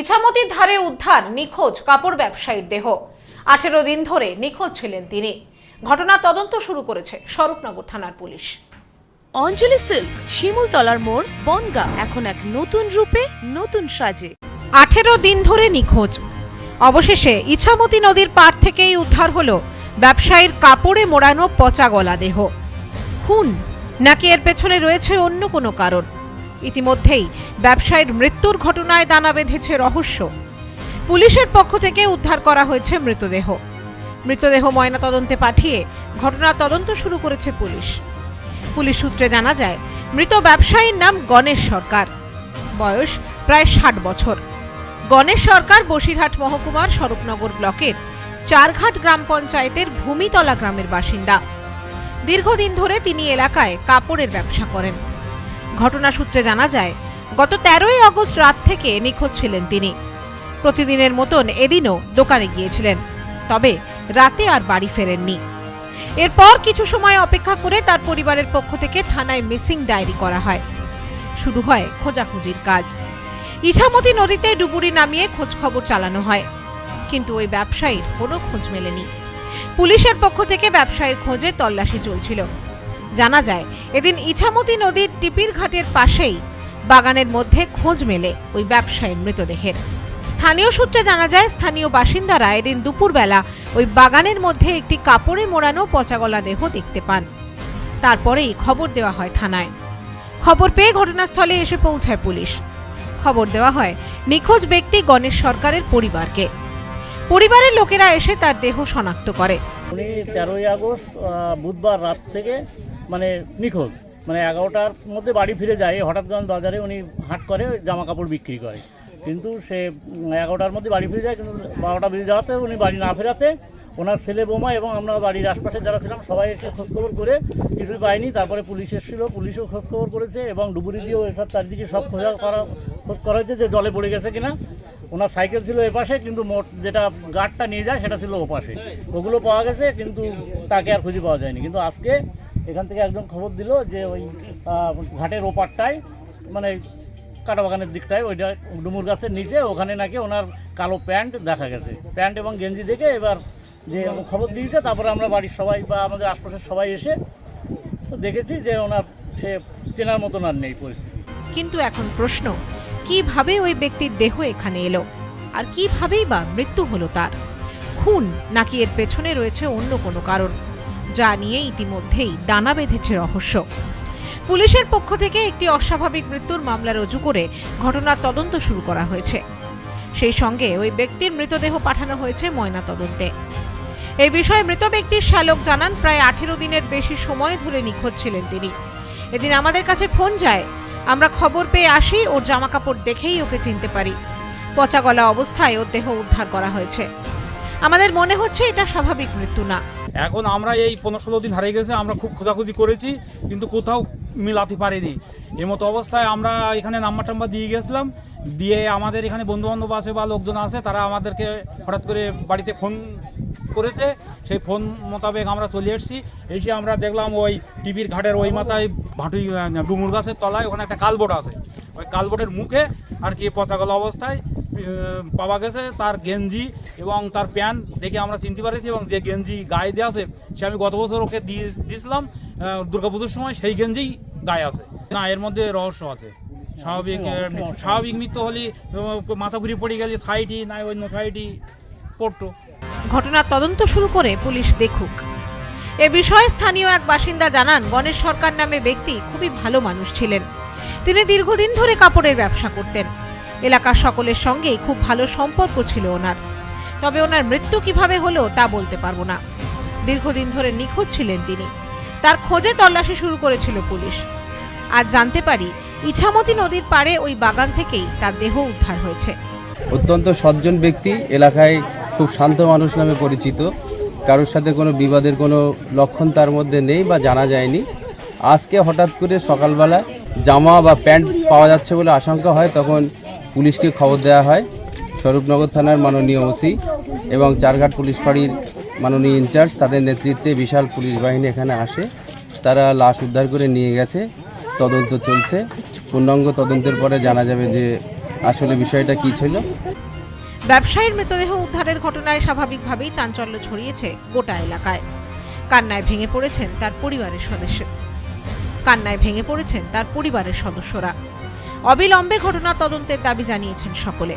ইছামতির ধারে উদ্ধার নিখোঁজ কাপড় ব্যবসায়ীর দেহ। আঠেরো দিন ধরে নিখোঁজ ছিলেন তিনি। ঘটনা তদন্ত শুরু করেছে স্বরূপনগর থানার পুলিশ। অঞ্জলি সিল্ক শিমুলতলার মোড় বনগা এখন এক নতুন রূপে নতুন সাজে। আঠেরো দিন ধরে নিখোঁজ। অবশেষে ইছামতি নদীর পাড় থেকেই উদ্ধার হলো ব্যবসায়ীর কাপড়ে মোড়ানো পচা গলা দেহ। খুন? নাকি এর পেছনে রয়েছে অন্য কোনো কারণ? ইতিমধ্যেই ব্যবসায়ীর মৃত্যুর ঘটনায় দানা বেঁধেছে রহস্য। পুলিশের পক্ষ থেকে উদ্ধার করা হয়েছে মৃতদেহ। মৃতদেহ ময়নাতদন্তে পাঠিয়ে ঘটনা তদন্ত শুরু করেছে পুলিশ। পুলিশ সূত্রে জানা যায়, মৃত ব্যবসায়ীর নাম গণেশ সরকার। বয়স প্রায় ষাট বছর। গণেশ সরকার বসিরহাট মহকুমার স্বরূপনগর ব্লকের চারঘাট গ্রাম পঞ্চায়েতের ভূমিতলা গ্রামের বাসিন্দা। দীর্ঘদিন ধরে তিনি এলাকায় কাপড়ের ব্যবসা করেন। ঘটনা সূত্রে জানা যায়, গত তেরোই আগস্ট রাত থেকে নিখোঁজ ছিলেন তিনি। প্রতিদিনের মতন এদিনও দোকানে গিয়েছিলেন, তবে রাতে আর বাড়ি ফেরেননি। এরপর কিছু সময় অপেক্ষা করে তার পরিবারের পক্ষ থেকে থানায় মিসিং ডায়েরি করা হয়। শুরু হয় খোঁজাখুঁজির কাজ। ইছামতি নদীতে ডুবুরি নামিয়ে খোঁজ খবর চালানো হয়, কিন্তু ওই ব্যবসায়ীর কোনো খোঁজ মেলেনি। পুলিশের পক্ষ থেকে ব্যবসায়ীর খোঁজে তল্লাশি চলছিল। জানা যায়, এদিন ইছামতি নদীর টিপির ঘাটের পাশেই বাগানের মধ্যে খোঁজ মেলে ওই ব্যবসায়ীর মৃতদেহের। স্থানীয় সূত্রে জানা যায়, স্থানীয় বাসিন্দারা এদিন দুপুরবেলা ওই বাগানের মধ্যে একটি কাপড়ে মোড়ানো পচাগলা দেহ দেখতে পান। তারপরেই খবর দেওয়া হয় থানায়। খবর পেয়ে ঘটনাস্থলে এসে পৌঁছায় পুলিশ। খবর দেওয়া হয়, নিখোঁজ ব্যক্তি গণেশ সরকারের পরিবারকে। পরিবারের লোকেরা এসে তার দেহ শনাক্ত করে। উনি তেরোই আগস্ট বুধবার রাত থেকে মানে নিখোঁজ। মানে এগারোটার মধ্যে বাড়ি ফিরে যায় হঠাৎগঞ্জ বাজারে উনি হাট করে জামা কাপড় বিক্রি করে। কিন্তু সে এগারোটার মধ্যে বাড়ি ফিরে যায়, কিন্তু বারোটা বেজে যাওয়াতে উনি বাড়ি না ফেরাতে ওনার ছেলে বোমা এবং আমরা বাড়ির আশপাশে যারা ছিলাম, সবাই এসে খোঁজখবর করে কিছুই পাইনি। তারপরে পুলিশ এসেছিল, পুলিশও খোঁজখবর করেছে এবং ডুবুরি দিয়েও এসব চারিদিকে সব খোঁজা করা, খোঁজ করা হয়েছে যে জলে পড়ে গেছে কিনা। ওনার সাইকেল ছিল এপাশে, কিন্তু মোট যেটা গার্ডটা নিয়ে যায়, সেটা ছিল ওপাশে। ওগুলো পাওয়া গেছে, কিন্তু তাকে আর খুঁজে পাওয়া যায়নি। কিন্তু আজকে এখান থেকে একজন খবর দিল যে ওই ঘাটের ওপারটায় মানে কাটা বাগানের দিকটায়, ওইটা ডুমুর গাছের নিচে, ওখানে নাকি ওনার কালো প্যান্ট দেখা গেছে। প্যান্ট এবং গেঞ্জি দেখে এবার যে খবর দিয়েছে, তারপরে আমরা বাড়ির সবাই বা আমাদের আশপাশের সবাই এসে তো দেখেছি যে ওনার, সে চেনার মতন আর নেই পরিস্থিতি। কিন্তু এখন প্রশ্ন, কীভাবে ওই ব্যক্তির দেহ এখানে এলো? আর কিভাবেই বা মৃত্যু হলো তার? খুন নাকি এর পেছনে রয়েছে অন্য কোনো কারণ? যা নিয়ে ইতিমধ্যেই দানা বেঁধেছে রহস্য। পুলিশের পক্ষ থেকে একটি অস্বাভাবিক মৃত্যুর মামলা রুজু করে ঘটনার তদন্ত শুরু করা হয়েছে। সেই সঙ্গে ওই ব্যক্তির মৃতদেহ পাঠানো হয়েছে ময়না তদন্তে এই বিষয়ে মৃত ব্যক্তির শ্যালক জানান, প্রায় আঠেরো দিনের বেশি সময় ধরে নিখোঁজ ছিলেন তিনি। এদিন আমাদের কাছে ফোন যায়, আমরা খবর পেয়ে আসি, ওর জামা কাপড় দেখেই ওকে চিনতে পারি। পচা গলা অবস্থায় ওর দেহ উদ্ধার করা হয়েছে। আমাদের মনে হচ্ছে এটা স্বাভাবিক মৃত্যু না। এখন আমরা এই পনেরো ষোলো দিন হারিয়ে গেছে, আমরা খুব খোঁজাখুঁজি করেছি, কিন্তু কোথাও মিলাতে পারিনি। এই মতো অবস্থায় আমরা এখানে নাম্বার টাম্বার দিয়ে গেছিলাম, দিয়ে আমাদের এখানে বন্ধু বান্ধব আছে বা লোকজন আছে, তারা আমাদেরকে হঠাৎ করে বাড়িতে ফোন করেছে। সেই ফোন মোতাবেক আমরা চলে এসেছি। এসে আমরা দেখলাম ওই টিভির ঘাটের ওই মাথায় ভাটুই ডুমুর গাছের তলায় ওখানে একটা কালবোট আছে। ওই কালবোটের মুখে আর কি পচা পচাগলা অবস্থায় পাওয়া গেছে। তার গেঞ্জি এবং তার প্যান্ট দেখে আমরা চিনতে পারেছি এবং যে গেঞ্জি গায়ে দেওয়া আছে সে আমি গত বছর ওকে দিয়ে দিয়েছিলাম দুর্গাপুজোর সময় সেই গেঞ্জিই গায়ে আছে। না এর মধ্যে রহস্য আছে। স্বাভাবিক স্বাভাবিক মৃত্যু হলে মাথা ঘুরে পড়ে গেলে সাইডই নাই অন্য সাইডই পড়তো ঘটনার তদন্ত শুরু করে পুলিশ দেখুক। এ বিষয়ে স্থানীয় এক বাসিন্দা জানান গণেশ সরকার নামে ব্যক্তি খুবই ভালো মানুষ ছিলেন। তিনি দীর্ঘদিন ধরে কাপড়ের ব্যবসা করতেন। এলাকার সকলের সঙ্গেই খুব ভালো সম্পর্ক ছিল ওনার। তবে ওনার মৃত্যু কীভাবে হলো তা বলতে পারব না। দীর্ঘদিন ধরে নিখোঁজ ছিলেন তিনি। তার খোঁজে তল্লাশি শুরু করেছিল পুলিশ। আজ জানতে পারি, ইছামতি নদীর পাড়ে ওই বাগান থেকেই তার দেহ উদ্ধার হয়েছে। অত্যন্ত সজ্জন ব্যক্তি, এলাকায় খুব শান্ত মানুষ নামে পরিচিত। কারোর সাথে কোনো বিবাদের কোনো লক্ষণ তার মধ্যে নেই বা জানা যায়নি। আজকে হঠাৎ করে সকালবেলা জামা বা প্যান্ট পাওয়া যাচ্ছে বলে আশঙ্কা হয়, তখন পুলিশকে খবর দেওয়া হয়। স্বরূপনগর থানার মাননীয় ওসি এবং চারঘাট পুলিশ ফাঁড়ির মাননীয় ইনচার্জ তাদের নেতৃত্বে বিশাল পুলিশ বাহিনী এখানে আসে। তারা লাশ উদ্ধার করে নিয়ে গেছে। তদন্ত চলছে। পূর্ণাঙ্গ তদন্তের পরে জানা যাবে যে আসলে বিষয়টা কী ছিল। ব্যবসায়ীর মৃতদেহ উদ্ধারের ঘটনায় স্বাভাবিকভাবেই চাঞ্চল্য ছড়িয়েছে গোটা এলাকায়। কান্নায় ভেঙে পড়েছেন তার পরিবারের সদস্য। কান্নায় ভেঙে পড়েছেন তার পরিবারের সদস্যরা। অবিলম্বে ঘটনা তদন্তের দাবি জানিয়েছেন সকলে।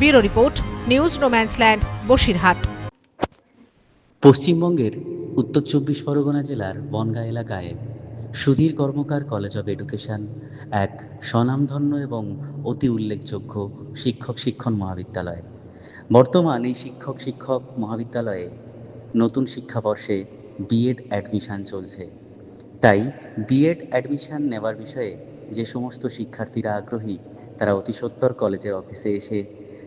Bureau report, news no man's land, Basirhat. পশ্চিমবঙ্গের উত্তর চব্বিশ পরগনা জেলার বনগাঁ এলাকায় Sudhir Karmakar college of education এক স্বনামধন্য এবং অতি উল্লেখযোগ্য শিক্ষক শিক্ষণ মহাবিদ্যালয়। বর্তমান এই শিক্ষক শিক্ষক মহাবিদ্যালয়ে নতুন শিক্ষাবর্ষে বিএড অ্যাডমিশন চলছে। তাই বিএড অ্যাডমিশন নেওয়ার বিষয়ে যে সমস্ত শিক্ষার্থীরা আগ্রহী, তারা অতি সত্বর কলেজের অফিসে এসে